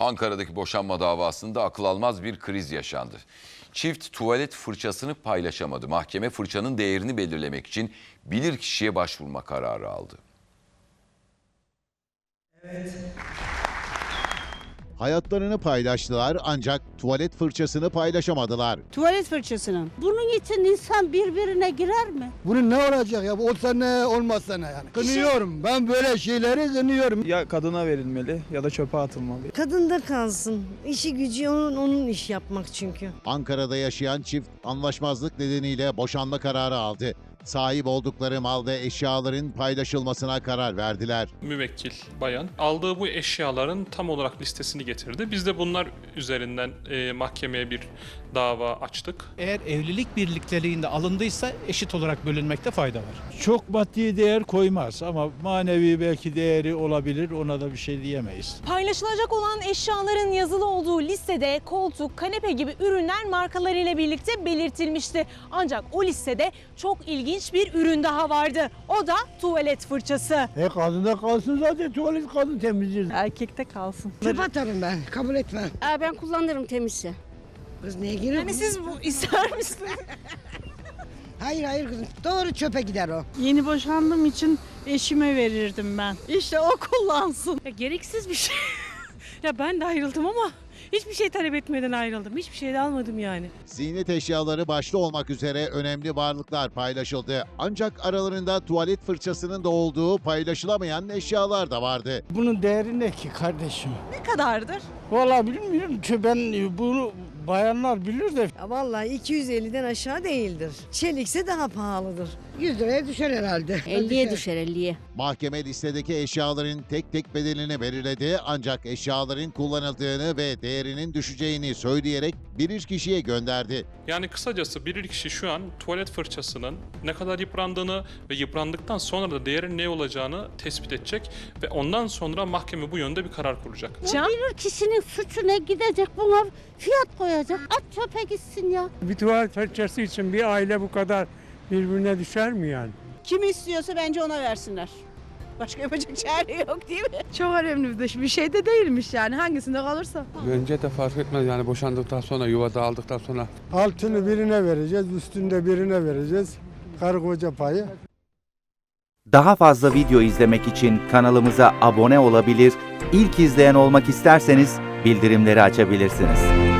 Ankara'daki boşanma davasında akıl almaz bir kriz yaşandı. Çift tuvalet fırçasını paylaşamadı. Mahkeme fırçanın değerini belirlemek için bilirkişiye başvurma kararı aldı. Hayatlarını paylaştılar ancak tuvalet fırçasını paylaşamadılar. Tuvalet fırçasının. Bunun için insan birbirine girer mi? Bunun ne olacak ya? Olsa ne olmazsa ne yani. Kınıyorum. Ben böyle şeyleri kınıyorum. Ya kadına verilmeli ya da çöpe atılmalı. Kadında kalsın. İşi gücü onun, onun iş yapmak çünkü. Ankara'da yaşayan çift anlaşmazlık nedeniyle boşanma kararı aldı. Sahip oldukları mal ve eşyaların paylaşılmasına karar verdiler. müvekkil bayan aldığı bu eşyaların tam olarak listesini getirdi. Biz de bunlar üzerinden e, mahkemeye bir dava açtık. Eğer evlilik birlikteliğinde alındıysa eşit olarak bölünmekte fayda var. Çok maddi değer koymaz ama manevi belki değeri olabilir ona da bir şey diyemeyiz. Paylaşılacak olan eşyaların yazılı olduğu listede koltuk, kanepe gibi ürünler markalarıyla birlikte belirtilmişti. Ancak o listede çok ilginç bir ürün daha vardı. O da tuvalet fırçası. E kadında kalsın zaten tuvalet kadın temizler. Erkekte kalsın. Çöp atarım ben. Kabul etmem. Aa, ben kullanırım temizse. Kız neye girer? Yani siz bu ister misiniz? Hayır hayır kızım. Doğru çöpe gider o. Yeni boşandığım için eşime verirdim ben. İşte o kullansın. Ya, gereksiz bir şey. ya ben de ayrıldım ama hiçbir şey talep etmeden ayrıldım. Hiçbir şey de almadım yani. Ziynet eşyaları başta olmak üzere önemli varlıklar paylaşıldı. Ancak aralarında tuvalet fırçasının da olduğu paylaşılamayan eşyalar da vardı. Bunun değeri ne ki kardeşim? Ne kadardır? Vallahi bilmiyorum. Çünkü Ben bunu bayanlar bilir de Ya vallahi 250'den aşağı değildir. Çelikse daha pahalıdır. 100 liraya düşer herhalde. 50'ye düşer 50'ye. Mahkeme listedeki eşyaların tek tek bedelini belirledi ancak eşyaların kullanıldığını ve değerinin düşeceğini söyleyerek bir kişiye gönderdi. Yani kısacası bir kişi şu an tuvalet fırçasının ne kadar yıprandığını ve yıprandıktan sonra da değerinin ne olacağını tespit edecek ve ondan sonra mahkeme bu yönde bir karar kuracak. Can? Bir kişinin suçu ne gidecek buna fiyat koyacak. At çöpe gitsin ya. Bir tuvalet fırçası için bir aile bu kadar birbirine düşer mi yani? Kim istiyorsa bence ona versinler. Başka yapacak çare yok değil mi? Çok önemli bir şey de değilmiş yani hangisinde kalırsa. Bence de fark etmez yani boşandıktan sonra yuvada aldıktan sonra. altını birine vereceğiz, üstünde birine vereceğiz. Karı koca payı. Daha fazla video izlemek için kanalımıza abone olabilir, ilk izleyen olmak isterseniz bildirimleri açabilirsiniz.